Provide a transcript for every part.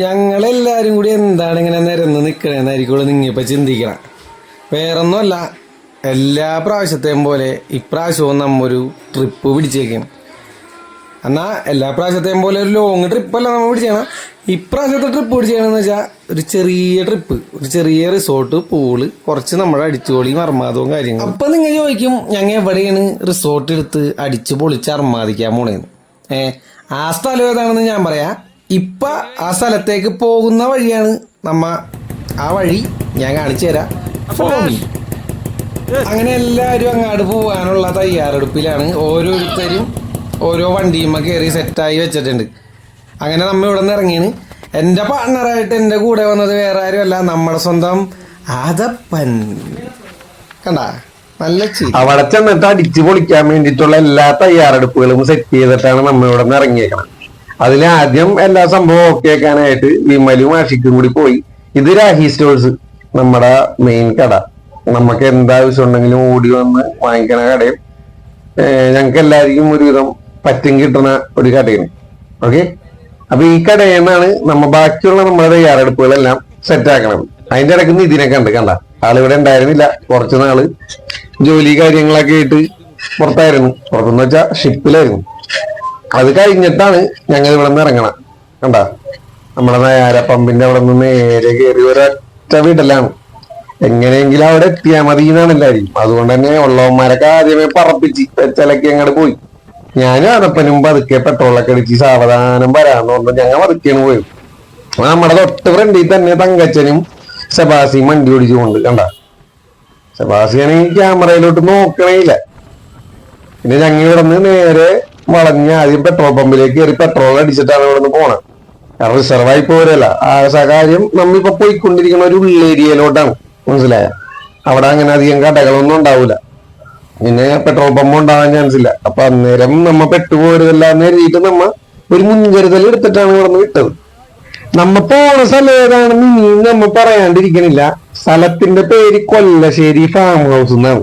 ഞങ്ങളെല്ലാരും കൂടി എന്താണ് ഇങ്ങനെ നിരന്ന് നിൽക്കണേന്നായിരിക്കുള്ളൂ നിങ്ങിപ്പോ ചിന്തിക്കണം. വേറൊന്നുമല്ല എല്ലാ പ്രാവശ്യത്തെയും പോലെ ഇപ്രാവശ്യവും നമ്മൊരു ട്രിപ്പ് പിടിച്ചേക്കും. എന്നാ എല്ലാ പ്രാവശ്യത്തെയും പോലെ ഒരു ലോങ് ട്രിപ്പല്ല നമ്മൾ പിടിച്ചേക്കണം. ഇപ്രാവശ്യത്തെ ട്രിപ്പ് പിടിച്ചേക്കണെന്ന് വെച്ചാൽ ഒരു ചെറിയ ട്രിപ്പ് ഒരു ചെറിയ റിസോർട്ട് പൂൾ കുറച്ച് നമ്മുടെ അടിച്ചുപൊളി അർമാദവും കാര്യങ്ങളും. അപ്പം നിങ്ങൾ ചോദിക്കും ഞങ്ങൾ എവിടെയാണ് റിസോർട്ട് എടുത്ത് അടിച്ചു പൊളിച്ച് അർമാദിക്കാൻ പോണേന്ന്? ഏ ആ സ്ഥലം ഏതാണെന്ന് ഞാൻ പറയാം. ഇപ്പൊ ആ സ്ഥലത്തേക്ക് പോകുന്ന വഴിയാണ് നമ്മ ആ വഴി ഞാൻ കാണിച്ചു തരാം. അങ്ങനെ എല്ലാവരും അങ്ങാട് പോകാനുള്ള തയ്യാറെടുപ്പിലാണ്. ഓരോരുത്തരും ഓരോ വണ്ടിയുമ്മ കയറി സെറ്റായി വെച്ചിട്ടുണ്ട്. അങ്ങനെ നമ്മ ഇവിടെ നിന്ന് ഇറങ്ങിയാണ്. എന്റെ പാർട്ണറായിട്ട് എന്റെ കൂടെ വന്നത് വേറെ ആരുമല്ല നമ്മുടെ സ്വന്തം ആദപ്പൻ. കണ്ട? നല്ല അവിടെ ചെന്നിട്ട് അടിച്ചു പൊളിക്കാൻ വേണ്ടിയിട്ടുള്ള എല്ലാ തയ്യാറെടുപ്പുകളും സെറ്റ് ചെയ്തിട്ടാണ് നമ്മൾ ഇവിടെ നിന്ന് ഇറങ്ങിയേക്കണം അതിൽ ആദ്യം എല്ലാ സംഭവം ഓക്കെ ആക്കാനായിട്ട് വിമലും ആഷിക്കും കൂടി പോയി. ഇത് രാഹി സ്റ്റോഴ്സ് നമ്മുടെ മെയിൻ കട. നമുക്ക് എന്താവശ്യം ഉണ്ടെങ്കിലും ഓടി വന്ന് വാങ്ങിക്കണ കടയും. ഞങ്ങൾക്ക് എല്ലാവർക്കും ഒരുവിധം പറ്റും കിട്ടുന്ന ഒരു കടയാണ്. ഓക്കെ അപ്പൊ ഈ കടയിൽ നിന്നാണ് നമ്മ ബാക്കിയുള്ള നമ്മുടെ തയ്യാറെടുപ്പുകളെല്ലാം സെറ്റ് ആക്കണം അതിന്റെ ഇടയ്ക്ക് നിന്ന് കണ്ട് കണ്ട. ആളിവിടെ ഉണ്ടായിരുന്നില്ല. കുറച്ചു നാൾ ജോലി കാര്യങ്ങളൊക്കെ ആയിട്ട് പുറത്തായിരുന്നു. പുറത്തെന്ന് വെച്ചാൽ ഷിപ്പിലായിരുന്നു അത് കഴിഞ്ഞിട്ടാണ് ഞങ്ങൾ ഇവിടെ നിന്ന് ഇറങ്ങണം കണ്ടാ? നമ്മുടെ നേര പമ്പിന്റെ അവിടെ നിന്ന് നേരെ കയറി ഒരൊറ്റ വീട്ടിലാണ് എങ്ങനെയെങ്കിലും അവിടെ എത്തിയാൽ മതി എന്നാണ് എല്ലാവരും അതുകൊണ്ട് തന്നെ ഉള്ളവന്മാരൊക്കെ ആദ്യമേ പറപ്പിച്ച് ചിലക്കി അങ്ങോട്ട് പോയി. ഞാനും അതപ്പനും പതുക്കെ പെട്രോളൊക്കെ അടിച്ച് സാവധാനം വരാന്ന് പറഞ്ഞു ഞങ്ങൾ പതുക്കെയാണ് അപ്പൊ നമ്മുടെ തൊട്ട് ഫ്രണ്ടിൽ തന്നെ തങ്കച്ചനും സെബാസിയും വണ്ടി ഓടിച്ചുകൊണ്ട് കണ്ട? സെബാസിയാണെങ്കിൽ ക്യാമറയിലോട്ട് നോക്കണേയില്ല പിന്നെ ഞങ്ങൾ ഇവിടെ നിന്ന് നേരെ വളഞ്ഞ് ആദ്യം പെട്രോൾ പമ്പിലേക്ക് കയറി പെട്രോൾ അടിച്ചിട്ടാണ് ഇവിടെ നിന്ന് പോണത് കാരണം റിസർവായി പോരല്ല. ആ സ- കാര്യം നമ്മളിപ്പോ പോയിക്കൊണ്ടിരിക്കുന്ന ഒരു ഉള്ളേരിയയിലോട്ടാണ് മനസ്സിലായ? അവിടെ അങ്ങനെ അധികം കടകളൊന്നും ഉണ്ടാവില്ല പിന്നെ പെട്രോൾ പമ്പ് ഉണ്ടാവാൻ ചാൻസ് ഇല്ല. അപ്പൊ അന്നേരം നമ്മ പെട്ടുപോരുതല്ല എന്ന് കരുതിയിട്ട് നമ്മ ഒരു മുൻകരുതൽ എടുത്തിട്ടാണ് ഇവിടെ നിന്ന് വിട്ടത്. നമ്മ പോണ സ്ഥലം ഏതാണെന്ന് ഇനി നമ്മ പറയാണ്ടിരിക്കണില്ല. സ്ഥലത്തിന്റെ പേര് കൊല്ലശ്ശേരി ഫാം ഹൗസ് എന്നാണ്.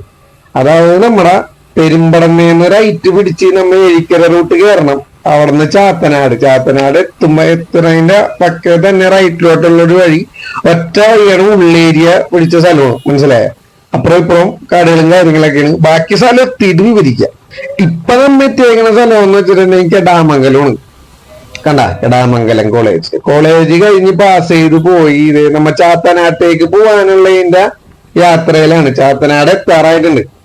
അതായത് നമ്മുടെ പെരുമ്പടമേന്ന് റൈറ്റ് പിടിച്ച് നമ്മൾ എഴിക്കര റൂട്ട് കയറണം അവിടുന്ന് ചാത്തനാട്. ചാത്തനാട് എത്തുമ്പോ എത്തുന്നതിന്റെ പക്കെ തന്നെ റൈറ്റിലോട്ടുള്ള ഒരു വഴി. ഒറ്റ വഴിയാണ് ഉള്ളേരിയ പിടിച്ച സ്ഥലമാണ്. മനസ്സിലായ? അപ്പുറം ഇപ്പുറം കടകളും കാര്യങ്ങളൊക്കെയാണ് ബാക്കി സ്ഥലം എത്തിയിട്ട് വിവരിക്കാം. ഇപ്പൊ നമ്മ എത്തിയേക്കുന്ന സ്ഥലം എന്ന് വെച്ചിട്ടുണ്ടെങ്കിൽ കെടാമംഗലമാണ്. കണ്ട? കെടാമംഗലം കോളേജ് കോളേജ് കഴിഞ്ഞ് പാസ് ചെയ്ത് പോയി. നമ്മ ചാത്തനാട്ടേക്ക് പോവാനുള്ളതിന്റെ യാത്രയിലാണ്. ചാത്തനാട് എത്താറായിട്ടുണ്ട്.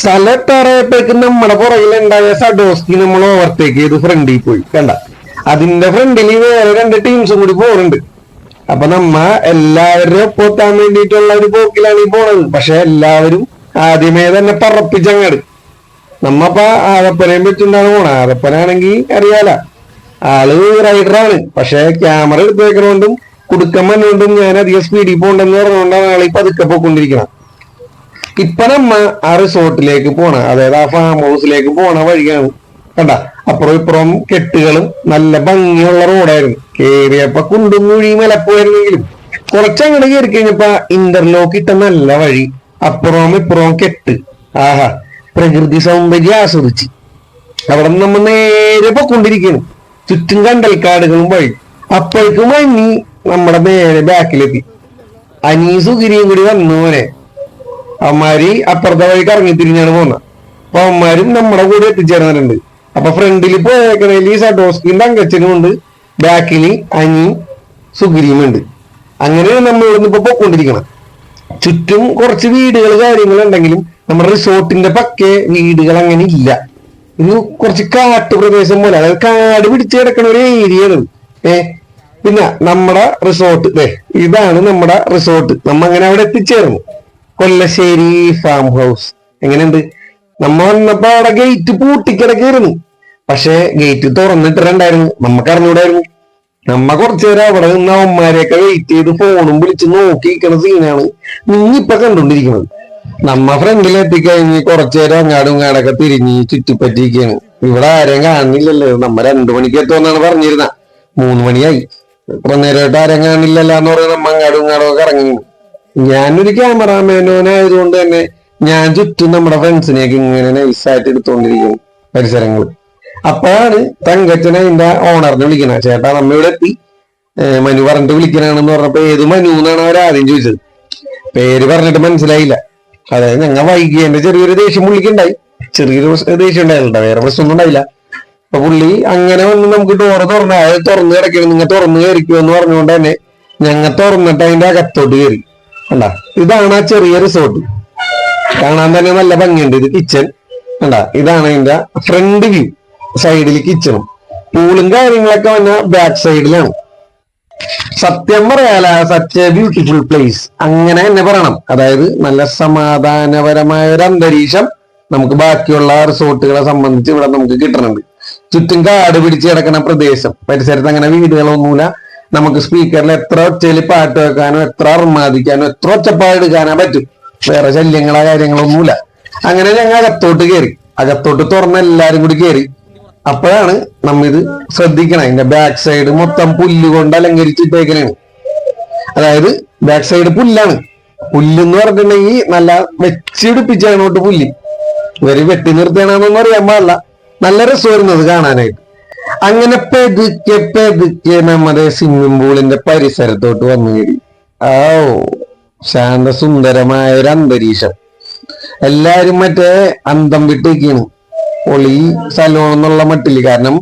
സ്ഥലം എത്താറായപ്പോഴേക്കും നമ്മുടെ പുറകിലുണ്ടായ സഡോസ്കി നമ്മൾ ഓവർടേക്ക് ചെയ്ത് ഫ്രണ്ടിൽ പോയി. കണ്ട? അതിന്റെ ഫ്രണ്ടിൽ വേറെ രണ്ട് ടീംസും കൂടി പോകുന്നുണ്ട് അപ്പൊ നമ്മ എല്ലാവരും ഒപ്പൊത്താൻ വേണ്ടിയിട്ടുള്ള ഒരു പോക്കിലാണ് ഈ പോണത്. പക്ഷെ എല്ലാവരും ആദ്യമേ തന്നെ പറപ്പിച്ചങ്ങട്. നമ്മപ്പ ആദപ്പനെയും വെച്ചിട്ടാണ് പോണത്. ആദപ്പനാണെങ്കിൽ അറിയാല. ആൾ റൈഡറാണ് പക്ഷെ ക്യാമറ എടുത്തേക്കണോണ്ടും കുടുക്കം വന്നുകൊണ്ടും ഞാൻ അധികം സ്പീഡിൽ പോകണ്ടെന്ന് പറഞ്ഞുകൊണ്ടാണ് ആൾ പതുക്കെ പോയിക്കൊണ്ടിരിക്കണം ഇപ്പൊ നമ്മ ആ റിസോർട്ടിലേക്ക് പോണ അതായത് ആ ഫാം ഹൗസിലേക്ക് പോണ വഴിയാണ്. കണ്ട? അപ്പുറം ഇപ്പുറം കെട്ടുകളും നല്ല ഭംഗിയുള്ള റോഡായിരുന്നു കേറിയപ്പോ കുണ്ടും കുഴി മലപ്പുമായിരുന്നെങ്കിലും കുറച്ചങ്ങോട്ട് കയറി കഴിഞ്ഞപ്പോ ഇന്റർലോക്ക് ഇട്ട നല്ല വഴി അപ്പുറവും ഇപ്പുറവും കെട്ട്. ആഹാ പ്രകൃതി സൗന്ദര്യം ആസ്വദിച്ച്. അവിടെ നമ്മ നേരെ പൊക്കൊണ്ടിരിക്കുന്നു ചുറ്റും കണ്ടൽക്കാടുകളും വഴി. അപ്പോഴേക്കും അനി നമ്മുടെ നേരെ ബാക്കിലെത്തി അനീ സുഗിരിയും കൂടി വന്നു മോനെ. അവന്മാര് അപ്പുറത്തെ വഴി കറങ്ങി തിരിഞ്ഞാണ് പോകുന്നത് അപ്പൊ അവന്മാരും നമ്മുടെ കൂടെ എത്തിച്ചേർന്നിട്ടുണ്ട്. അപ്പൊ ഫ്രണ്ടിൽ പോയേക്കണേൽ ഈ സഡോസ്കിന്റെ അങ്കച്ചനും ഉണ്ട്. ബാക്കിൽ അനി സുഗ്രീം ഉണ്ട്. അങ്ങനെ നമ്മൾ ഇവിടുന്ന് ഇപ്പൊ പൊക്കൊണ്ടിരിക്കണം ചുറ്റും കുറച്ച് വീടുകൾ കാര്യങ്ങൾ ഉണ്ടെങ്കിലും നമ്മുടെ റിസോർട്ടിന്റെ പക്കെ വീടുകൾ അങ്ങനെ ഇല്ല. ഒരു കുറച്ച് കാട്ടുപ്രദേശം പോലെ അതായത് കാട് പിടിച്ചു കിടക്കുന്ന ഒരു ഏരിയയാണ് ഏ പിന്നെ നമ്മുടെ റിസോർട്ട് ഇതാണ് നമ്മുടെ റിസോർട്ട്. നമ്മ അങ്ങനെ അവിടെ എത്തിച്ചേർന്നു. കൊല്ലശ്ശേരി ഫാം ഹൗസ് എങ്ങനെയുണ്ട്? നമ്മൾ വന്നപ്പോ അവിടെ ഗേറ്റ് പൂട്ടിക്കിടക്കായിരുന്നു. പക്ഷെ ഗേറ്റ് തുറന്നിട്ടിട്ടുണ്ടായിരുന്നു. നമുക്ക് അറിഞ്ഞൂടായിരുന്നു. നമ്മ കുറച്ചു നേരം അവിടെ നിന്ന് അവന്മാരെയൊക്കെ വെയിറ്റ് ചെയ്ത് ഫോണും വിളിച്ച് നോക്കിയിരിക്കണ സീനാണ് നീ ഇപ്പൊ കണ്ടോണ്ടിരിക്കുന്നത് നമ്മ ഫ്രണ്ടിൽ എത്തിക്കഴിഞ്ഞ് കുറച്ചു നേരം അങ്ങാടും ഇങ്ങാടൊക്കെ തിരിഞ്ഞ് ചുറ്റിപ്പറ്റിയിരിക്കുകയാണ്. ഇവിടെ ആരെയും കാണുന്നില്ലല്ലോ. നമ്മ രണ്ടു മണിക്ക് എത്തുമെന്നാണ് പറഞ്ഞിരുന്ന മൂന്ന് മണിയായി. ഇത്ര നേരമായിട്ട് ആരെയും കാണില്ലല്ലോ എന്ന് പറഞ്ഞ് നമ്മ അങ്ങാടും ഇങ്ങാടും ഒക്കെ ഇറങ്ങി ഞാനൊരു ക്യാമറാമാനോനായതുകൊണ്ട് തന്നെ ഞാൻ ചുറ്റും നമ്മുടെ ഫ്രണ്ട്സിനെയൊക്കെ ഇങ്ങനെ നൈസായിട്ട് എടുത്തുകൊണ്ടിരിക്കും പരിസരങ്ങൾ അപ്പോഴാണ് തങ്കച്ചനെ അതിന്റെ ഓണറിനെ വിളിക്കണ. ചേട്ടാ നമ്മ ഇവിടെ എത്തി. മനു പറഞ്ഞിട്ട് വിളിക്കണാണെന്ന് പറഞ്ഞപ്പോ ഏത് മനു എന്നാണ് അവർ ആദ്യം ചോദിച്ചത്. പേര് പറഞ്ഞിട്ട് മനസ്സിലായില്ല. അതായത് ഞങ്ങൾ വൈകിയതിന്റെ ചെറിയൊരു ദേഷ്യം പുള്ളിക്കുണ്ടായി. ചെറിയൊരു ദേഷ്യം ഉണ്ടായില്ല വേറെ പ്രശ്നമൊന്നും ഉണ്ടായില്ല. അപ്പൊ പുള്ളി അങ്ങനെ വന്ന് നമുക്ക് ഡോറ് തുറന്നു അത് തുറന്ന് കിടക്കണം നിങ്ങൾ തുറന്ന് കയറിക്കുമെന്ന് പറഞ്ഞുകൊണ്ട് തന്നെ ഞങ്ങൾ തുറന്നിട്ട് അതിന്റെ അകത്തോട്ട് കയറി കണ്ടാ? ഇതാണ് ആ ചെറിയ റിസോർട്ട് കാണാൻ തന്നെ നല്ല ഭംഗിയുണ്ട്. ഇത് കിച്ചൺ കണ്ട? ഇതാണ് അതിന്റെ ഫ്രണ്ട് വ്യൂ സൈഡിൽ കിച്ചണും പൂളും കാര്യങ്ങളൊക്കെ വന്ന ബാക്ക് സൈഡിലാണ് സത്യം പറയാല സച്ച് എ ബ്യൂട്ടിഫുൾ പ്ലേസ് അങ്ങനെ തന്നെ പറയണം. അതായത് നല്ല സമാധാനപരമായ ഒരു അന്തരീക്ഷം നമുക്ക് ബാക്കിയുള്ള റിസോർട്ടുകളെ സംബന്ധിച്ച് ഇവിടെ നമുക്ക് കിട്ടണുണ്ട്. ചുറ്റും കാട് പിടിച്ച് കിടക്കുന്ന പ്രദേശം. പരിസരത്ത് അങ്ങനെ വീടുകളൊന്നുമില്ല. നമുക്ക് സ്പീക്കറിൽ എത്ര ചെലിപ്പാട്ട് പാട്ട് വെക്കാനോ എത്ര അർമാദിക്കാനോ എത്ര ഒച്ചപ്പാടെടുക്കാനോ പറ്റും. വേറെ ശല്യങ്ങളോ കാര്യങ്ങളൊന്നുമില്ല അങ്ങനെ ഞങ്ങൾ അകത്തോട്ട് കയറി അകത്തോട്ട് തുറന്ന് എല്ലാരും കൂടി കയറി അപ്പോഴാണ് നമ്മ ഇത് ശ്രദ്ധിക്കണം. അതിന്റെ ബാക്ക് സൈഡ് മൊത്തം പുല്ല് കൊണ്ട് അലങ്കരിച്ചിട്ടേക്കണാണ്. അതായത് ബാക്ക് സൈഡ് പുല്ലാണ്. പുല്ലെന്ന് പറഞ്ഞിട്ടുണ്ടെങ്കിൽ നല്ല വെച്ചിടിപ്പിച്ചാണ് പുല്ല്. ഇവർ വെട്ടി നിർത്തിയാണെന്നൊന്നും അറിയാൻ പാടില്ല. നല്ല രസമായിരുന്നു അത് കാണാനായിട്ട്. അങ്ങനെ പെതുക്കെ പെതുക്കെ നമ്മുടെ സ്വിമ്മിംഗ് പൂളിന്റെ പരിസരത്തോട്ട് വന്നു കയറി. ഓ ശാന്തസുന്ദരമായ ഒരു അന്തരീക്ഷം. എല്ലാരും മറ്റേ അന്തം വിട്ടേക്കാണ്. ഒളി സലോൺ എന്നുള്ള മട്ടിൽ കാരണം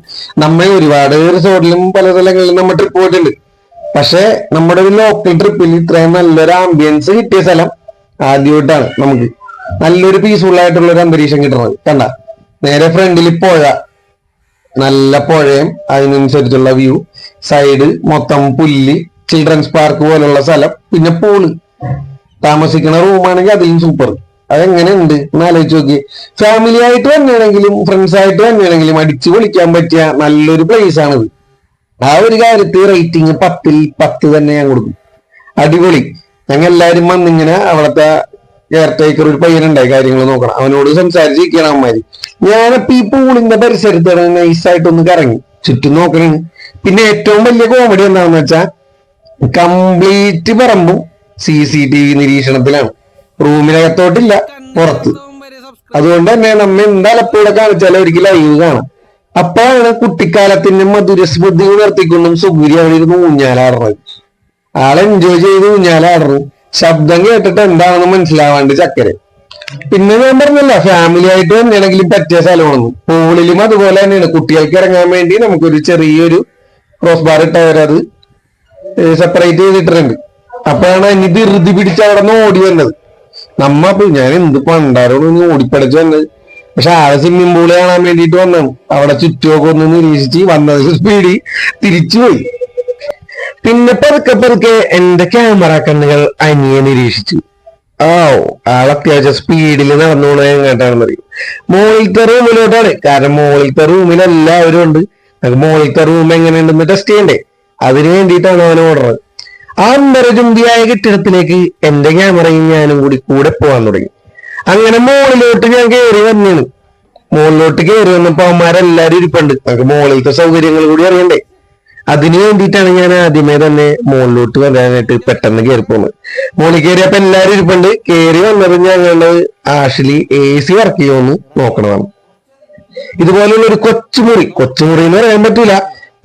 നമ്മൾ ഒരുപാട് റിസോർട്ടിലും പല സ്ഥലങ്ങളിലും നമ്മൾ ട്രിപ്പ് പോയിട്ടുണ്ട്. പക്ഷെ നമ്മുടെ ഒരു ലോക്കൽ ട്രിപ്പിൽ ഇത്രയും നല്ലൊരു ആംബിയൻസ് കിട്ടിയ സ്ഥലം ആദ്യമായിട്ടാണ് നമുക്ക്. നല്ലൊരു പീസ്ഫുൾ ആയിട്ടുള്ള ഒരു അന്തരീക്ഷം കിട്ടുന്നത് കണ്ട? നേരെ ഫ്രണ്ടിൽ പുഴ നല്ല പുഴയും അതിനനുസരിച്ചുള്ള വ്യൂ സൈഡ് മൊത്തം പുല്ല് ചിൽഡ്രൻസ് പാർക്ക് പോലുള്ള സ്ഥലം പിന്നെ പൂൾ താമസിക്കുന്ന റൂമാണെങ്കിൽ അതിലും സൂപ്പർ അതെങ്ങനെയുണ്ട്? എന്ന് ആലോചിച്ച് നോക്കി. ഫാമിലി ആയിട്ട് തന്നെയാണെങ്കിലും ഫ്രണ്ട്സ് ആയിട്ട് തന്നെയാണെങ്കിലും അടിച്ചു പൊളിക്കാൻ പറ്റിയ നല്ലൊരു പ്ലേസ് ആണിത്. ആ ഒരു കാര്യത്തിൽ റേറ്റിംഗ് പത്തിൽ പത്ത് തന്നെ ഞാൻ കൊടുക്കും. അടിപൊളി. ഞങ്ങൾ എല്ലാരും വന്നിങ്ങനെ അവിടുത്തെ കെയർ ടേക്കർ ഒരു പയ്യനുണ്ടായി കാര്യങ്ങൾ നോക്കണം. അവനോട് സംസാരിച്ചിരിക്കണം അമ്മമാര് ഞാനപ്പ ഈ പൂളിന്റെ പരിസരത്ത് നൈസായിട്ടൊന്ന് കറങ്ങി. ചുറ്റും നോക്കണേ. പിന്നെ ഏറ്റവും വലിയ കോമഡി എന്താണെന്ന് വെച്ചാ കംപ്ലീറ്റ് പറമ്പും സി സി ടി വി നിരീക്ഷണത്തിലാണ്. റൂമിനകത്തോട്ടില്ല പുറത്ത്. അതുകൊണ്ട് തന്നെ നമ്മ എന്താലപ്പോടെ കാണിച്ചാലും ഒരിക്കലും ലൈവ് കാണാം. അപ്പോഴാണ് കുട്ടിക്കാലത്തിന്റെ മധുരസ്മൃതി ഉയർത്തിക്കൊണ്ടും സുഗുരി അവിടെ ഇരുന്ന് ഊഞ്ഞാലാടുന്നത്. ആളെ എൻജോയ് ചെയ്ത് ഊഞ്ഞാലാടുന്നു. ശബ്ദം കേട്ടിട്ട് എന്താണെന്ന് മനസ്സിലാവാണ്ട് ചക്കര. പിന്നെ ഞാൻ പറഞ്ഞല്ല ഫാമിലി ആയിട്ട് തന്നെയാണെങ്കിലും പറ്റിയ സ്ഥലമാണ് പൂളിലും അതുപോലെ തന്നെയാണ്. കുട്ടികൾക്ക് ഇറങ്ങാൻ വേണ്ടി നമുക്കൊരു ചെറിയൊരു ക്രോസ് ബാർ ഇട്ടവരത് സെപ്പറേറ്റ് ചെയ്തിട്ടുണ്ട് അപ്പോഴാണ് ഇനി ധൃതി പിടിച്ച് അവിടെ നിന്ന് ഓടി വന്നത്. നമ്മ ഞാൻ എന്ത് പണ്ടാരോട് ഓടിപ്പടച്ച് വന്നത്? പക്ഷെ ആളെ സ്വിമ്മിംഗ് പൂൾ കാണാൻ വേണ്ടിയിട്ട് വന്നു അവിടെ ചുറ്റുമൊക്കെ ഒന്ന് നിരീക്ഷിച്ച് വന്നത് സ്പീഡിൽ തിരിച്ചുപോയി പിന്നെ പതുക്കെ പതുക്കെ എന്റെ ക്യാമറ കണ്ണുകൾ അനിയെ നിരീക്ഷിച്ചു. ഓ ആൾ അത്യാവശ്യം സ്പീഡിൽ നടന്നോണ എങ്ങോട്ടാണെന്ന് അറിയും? മോളിലത്തെ റൂമിലോട്ടാണ്. കാരണം മോളിലത്തെ റൂമിൽ എല്ലാവരും ഉണ്ട്. മോളിലത്തെ റൂം എങ്ങനെയുണ്ടെന്ന് ടെസ്റ്റ് ചെയ്യണ്ടേ? അതിന് വേണ്ടിയിട്ടാണ് അവൻ ഓർഡർ അന്തരചുംബിയായ കെട്ടിടത്തിലേക്ക് എന്റെ ക്യാമറയും ഞാനും കൂടി കൂടെ പോകാൻ തുടങ്ങി. അങ്ങനെ മോളിലോട്ട് ഞാൻ കയറി വന്നേണ്. മോളിലോട്ട് കയറി വന്നപ്പോ അവന്മാരെല്ലാരും ഇരിപ്പുണ്ട്. നമുക്ക് മോളിലത്തെ സൗകര്യങ്ങൾ കൂടി അറിയണ്ടേ? അതിനു വേണ്ടിയിട്ടാണ് ഞാൻ ആദ്യമേ തന്നെ മുകളിലോട്ട് വരാനായിട്ട് പെട്ടെന്ന് കയറി പോകുന്നത് മുകളിൽ കയറിയപ്പോ എല്ലാരും ഇരിപ്പുണ്ട്. കയറി വന്നത് ഞങ്ങൾ ആഷിലി എ സി വർക്ക് ചെയ്യുമെന്ന് നോക്കണതാണ്. ഇതുപോലുള്ള ഒരു കൊച്ചുമുറി കൊച്ചുമുറി എന്ന് പറയാൻ പറ്റൂല.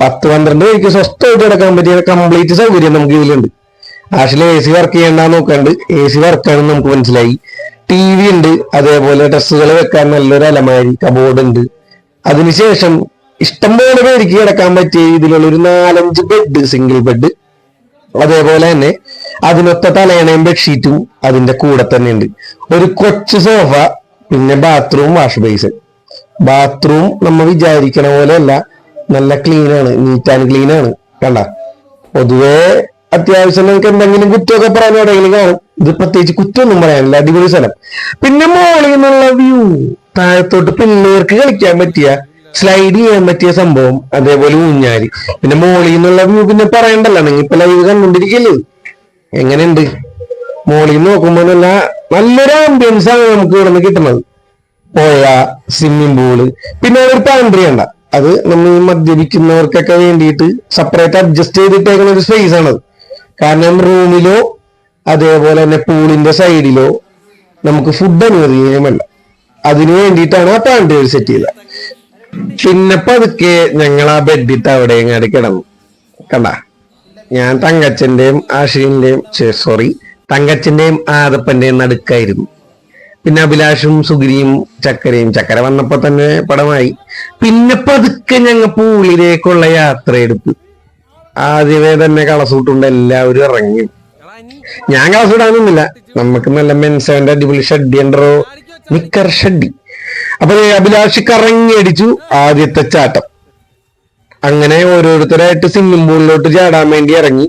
പത്ത് പന്ത്രണ്ട് പേർക്ക് സ്വസ്ഥമായിട്ട് കിടക്കാൻ പറ്റിയ കംപ്ലീറ്റ് സൗകര്യം നമുക്ക് ഇതിലുണ്ട്. ആഷിലി എ സി വർക്ക് ചെയ്യണ്ട നോക്കാണ്ട് എ സി വർക്കാണെന്ന് നമുക്ക് മനസ്സിലായി. ടി വി ഉണ്ട് അതേപോലെ ഡ്രസ്സുകൾ വെക്കാൻ നല്ലൊരു അലമാരി കബോർഡ് ഉണ്ട്. അതിനുശേഷം ഇഷ്ടംപോലെ പേർക്ക് കിടക്കാൻ പറ്റിയ ഇതിലുള്ള ഒരു നാലഞ്ച് ബെഡ് സിംഗിൾ ബെഡ് അതേപോലെ തന്നെ അതിനൊത്ത തലയണയും ബെഡ്ഷീറ്റും അതിന്റെ കൂടെ തന്നെ ഉണ്ട്. ഒരു കൊച്ചു സോഫ പിന്നെ ബാത്റൂം വാഷ് ബേസ് ബാത്റൂം നമ്മൾ വിചാരിക്കണ പോലെ അല്ല നല്ല ക്ലീൻ ആണ് നീറ്റ് ആൻഡ് ക്ലീൻ ആണ്. കണ്ട? പൊതുവേ അത്യാവശ്യം നിങ്ങൾക്ക് എന്തെങ്കിലും കുറ്റമൊക്കെ പറയാൻ എവിടെയെങ്കിലും കാണും. ഇത് പ്രത്യേകിച്ച് കുറ്റമൊന്നും പറയാനില്ല അടിപൊളി സ്ഥലം. പിന്നെ മോളിൽ നിന്നുള്ള വ്യൂ താഴത്തോട്ട് പിള്ളേർക്ക് കളിക്കാൻ പറ്റിയ സ്ലൈഡ് ചെയ്യാൻ പറ്റിയ സംഭവം അതേപോലെ ഊഞ്ഞാൽ. പിന്നെ മോളിൽ നിന്നുള്ള വ്യൂ പിന്നെ പറയണ്ടല്ലോ നിങ്ങൾ ഇപ്പൊ ലൈവ് കണ്ടോണ്ടിരിക്കല്ലേ എങ്ങനെയുണ്ട്? നിന്ന് നോക്കുമ്പോ നല്ല നല്ലൊരു ആംബിയൻസ് ആണ് നമുക്ക് ഇവിടെ നിന്ന് കിട്ടുന്നത്. പുഴ സ്വിമ്മിംഗ് പൂൾ പിന്നെ ഒരു പാൻട്രി ഉണ്ട് അത് നമ്മൾ മദ്യപിക്കുന്നവർക്കൊക്കെ വേണ്ടിയിട്ട് സെപ്പറേറ്റ് അഡ്ജസ്റ്റ് ചെയ്തിട്ടേക്കുന്ന ഒരു സ്പേസ് ആണത്. കാരണം റൂമിലോ അതേപോലെ തന്നെ പൂളിന്റെ സൈഡിലോ നമുക്ക് ഫുഡ് അനുവദനീയമല്ല. അതിനു വേണ്ടിയിട്ടാണ് ആ പാൻട്രി സെറ്റ് ചെയ്തത്. പിന്നെ പതുക്കെ ഞങ്ങൾ ആ ബെഡിട്ട് അവിടെ ഇങ്ങോട്ട് കിടന്നു. കണ്ട? ഞാൻ തങ്കച്ചന്റെയും ആഷിന്റെയും സോറി തങ്കച്ചന്റെയും ആദപ്പന്റെയും നടുക്കായിരുന്നു. പിന്നെ അഭിലാഷും സുഗിരിയും ചക്കരയും. ചക്കര വന്നപ്പോ തന്നെ പടമായി. പിന്നെ പതുക്കെ ഞങ്ങൾ പൂളിലേക്കുള്ള യാത്രയെടുത്തു. ആദ്യമേ തന്നെ കളസൂട്ടുണ്ട് എല്ലാവരും ഇറങ്ങി. ഞാൻ കളസൂടാനൊന്നുമില്ല. നമുക്ക് നല്ല മെൻസവന്റെ അടിപൊളി ഷഡ്ഡി ഉണ്ടോ നിക്കർ ഷഡ്ഡി. അപ്പൊ അഭിലാഷി കറങ്ങി അടിച്ചു ആദ്യത്തെ ചാട്ടം. അങ്ങനെ ഓരോരുത്തരായിട്ട് സ്വിമ്മിംഗ് പൂളിലോട്ട് ചാടാൻ വേണ്ടി ഇറങ്ങി.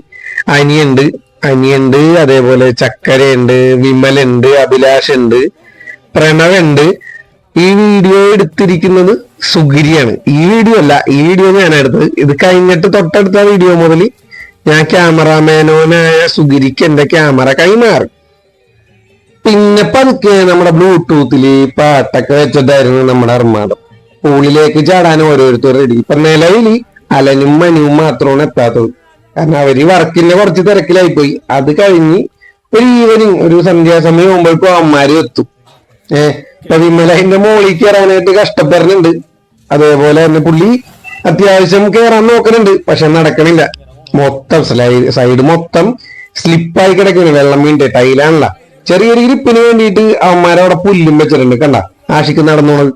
അനിയുണ്ട് അനിയുണ്ട് അതേപോലെ ചക്കരയുണ്ട് വിമലുണ്ട് അഭിലാഷ് ഉണ്ട് പ്രണവുണ്ട്. ഈ വീഡിയോ എടുത്തിരിക്കുന്നത് സുഗിരിയാണ്. ഈ വീഡിയോ അല്ല ഈ വീഡിയോ ഞാൻ എടുത്തത്. ഇത് കഴിഞ്ഞിട്ട് തൊട്ടടുത്ത വീഡിയോ മുതൽ ഞാൻ ക്യാമറാമാനോനായ സുഗിരിക്ക് എന്റെ ക്യാമറ കൈമാറി. പിന്നെ പതുക്കെ നമ്മുടെ ബ്ലൂടൂത്തിൽ പാട്ടൊക്കെ വെച്ചതായിരുന്നു നമ്മുടെ അർമാടം പൂളിലേക്ക് ചാടാൻ ഓരോരുത്തർ റെഡി ഇപ്പൊ നിലവിൽ അലനും മനുവും മാത്രമാണ് എത്താത്തത്. കാരണം അവർ വർക്കിന്റെ കുറച്ച് തിരക്കിലായി പോയി അത് കഴിഞ്ഞ് ഒരു ഈവനിങ് ഒരു സന്ധ്യാസമയം ആകുമ്പോഴേക്കും അമ്മമാര് എത്തും. ഏഹ് ഇപ്പൊ വിമലന്റെ മോളിൽ കയറാനായിട്ട് കഷ്ടപ്പെടുന്നുണ്ട് അതേപോലെ തന്നെ പുള്ളി അത്യാവശ്യം കയറാൻ നോക്കുന്നുണ്ട് പക്ഷെ നടക്കണില്ല. മൊത്തം സൈഡ് മൊത്തം സ്ലിപ്പായി കിടക്കുന്നു വെള്ളം വീണ്ടേ ടൈലാണല്ല. ചെറിയൊരു ഇരിപ്പിന് വേണ്ടിയിട്ട് അവന്മാരവിടെ പുല്ലും വെച്ചിട്ടുണ്ട്. കണ്ട ആഷിക്ക് നടന്നോളൂ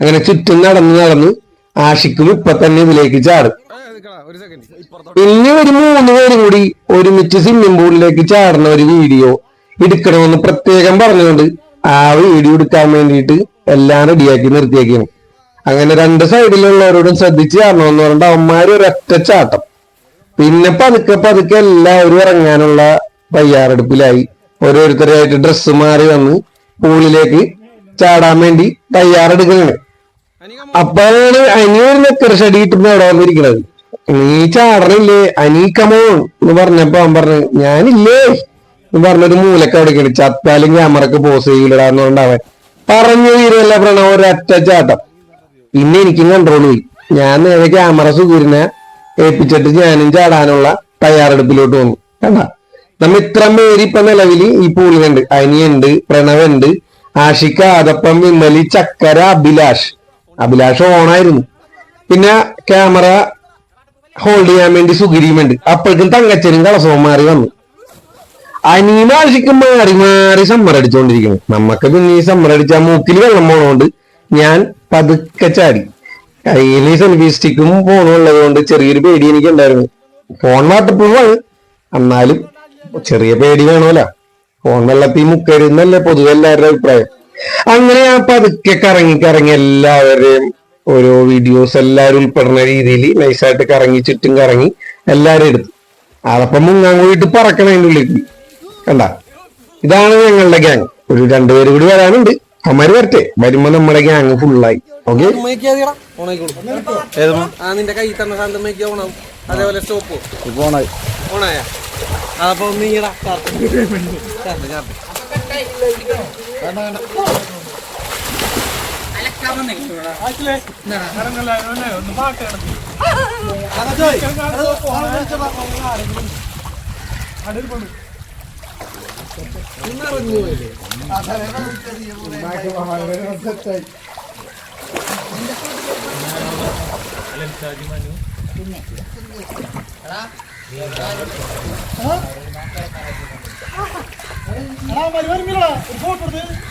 അങ്ങനെ ചുറ്റും നടന്ന് നടന്ന് ആഷിക്കും ഇപ്പൊ തന്നെ ഇതിലേക്ക് ചാടും. പിന്നെ ഒരു മൂന്ന് പേരും കൂടി ഒരുമിച്ച് സ്വിമ്മിംഗ് പൂളിലേക്ക് ചാടുന്ന ഒരു വീഡിയോ എടുക്കണമെന്ന് പ്രത്യേകം പറഞ്ഞുകൊണ്ട് ആ വീഡിയോ എടുക്കാൻ വേണ്ടിയിട്ട് എല്ലാം റെഡിയാക്കി നിർത്തിയാക്കിയാണ്. അങ്ങനെ രണ്ട് സൈഡിലുള്ളവരോടും ശ്രദ്ധിച്ച് ചാടണമെന്ന് പറഞ്ഞിട്ട് അവന്മാര് ഒരൊറ്റ ചാട്ടം. പിന്നെ പതുക്കെ പതുക്കെ എല്ലാവരും ഇറങ്ങാനുള്ള തയ്യാറെടുപ്പിലായി ഓരോരുത്തരായിട്ട് ഡ്രസ്സ് മാറി വന്ന് പൂളിലേക്ക് ചാടാൻ വേണ്ടി തയ്യാറെടുക്കുകയാണ്. അപ്പോഴാണ് അനി ഒരു നെക്കർ ഷടി ഇട്ടിരുന്ന് അവിടെ വന്നിരിക്കുന്നത്. നീ ചാടണില്ലേ? അനി കമോൺ എന്ന് പറഞ്ഞപ്പോ അവൻ പറഞ്ഞു ഞാനില്ലേ എന്ന് പറഞ്ഞൊരു മൂലക്ക് അവിടെ കിട്ടി ചത്താലും ക്യാമറക്ക് പോസ് ചെയ്യില്ലടാന്ന് പറഞ്ഞവൻ പറഞ്ഞു തീരുമല്ല പ്രണവ് ഒരൊറ്റ ചാട്ടം. പിന്നെ എനിക്കും കൺട്രോൾ പോയി. ഞാൻ നേരെ ക്യാമറ സുഖീരിനെ ഏൽപ്പിച്ചിട്ട് ഞാനും ചാടാനുള്ള തയ്യാറെടുപ്പിലോട്ട് വന്നു. കണ്ട? നമ്മ ഇത്ര പേര് ഇപ്പൊ നിലവിൽ ഈ പൂളിനുണ്ട്. അനിയുണ്ട് പ്രണവുണ്ട് ആഷിക്ക അതപ്പം വിമലി ചക്കര അഭിലാഷ്. അഭിലാഷ് ഓണായിരുന്നു. പിന്നെ ക്യാമറ ഹോൾഡ് ചെയ്യാൻ വേണ്ടി സുഗിരിയുമുണ്ട്. അപ്പോഴേക്കും തങ്കച്ചനും കളസവും മാറി വന്നു. അനിയും ആഷിക്കും മാറി മാറി സമ്മറടിച്ചോണ്ടിരിക്കുന്നു നമ്മക്ക് പിന്നെ ഈ സമ്മറടിച്ച മൂക്കിൽ വെള്ളം പോണോണ്ട് ഞാൻ പതുക്കെ ചാടി. കയ്യിൽ സെൽഫി സ്റ്റിക്കും ഫോണും ഉള്ളത് കൊണ്ട് ചെറിയൊരു പേടി എനിക്ക് ഉണ്ടായിരുന്നു ഫോൺ വാട്ടപ്രൂഫാണ് എന്നാലും ചെറിയ പേടി വേണമല്ലോ ഫോൺ വെള്ളത്തിൽ മുക്കരുന്നല്ലേ പൊതുവെ എല്ലാവരുടെ അഭിപ്രായം. അങ്ങനെ ആ പതുക്കെ കറങ്ങി കറങ്ങി എല്ലാവരുടെയും ഓരോ വീഡിയോസ് എല്ലാവരും ഉൾപ്പെടുന്ന രീതിയിൽ നൈസായിട്ട് കറങ്ങി ചുറ്റും കറങ്ങി എല്ലാവരും എടുത്തു. അതപ്പം മുങ്ങാൻ കൂടിയിട്ട് പറക്കണം ഉള്ളിൽ കണ്ട? ഇതാണ് ഞങ്ങളുടെ ഗ്യാങ് ഒരു രണ്ടുപേര് കൂടി വരാനുണ്ട്. അമ്മര് വരട്ടെ. വരുമ്പോ നമ്മുടെ ഗ്യാങ് ഫുള്ളായി ഓക്കെ അതേപോലെ സ്റ്റോപ്പ്. ഓണായി. ഓണായ? അതപ്പോ നീടാ ചാർട്ട്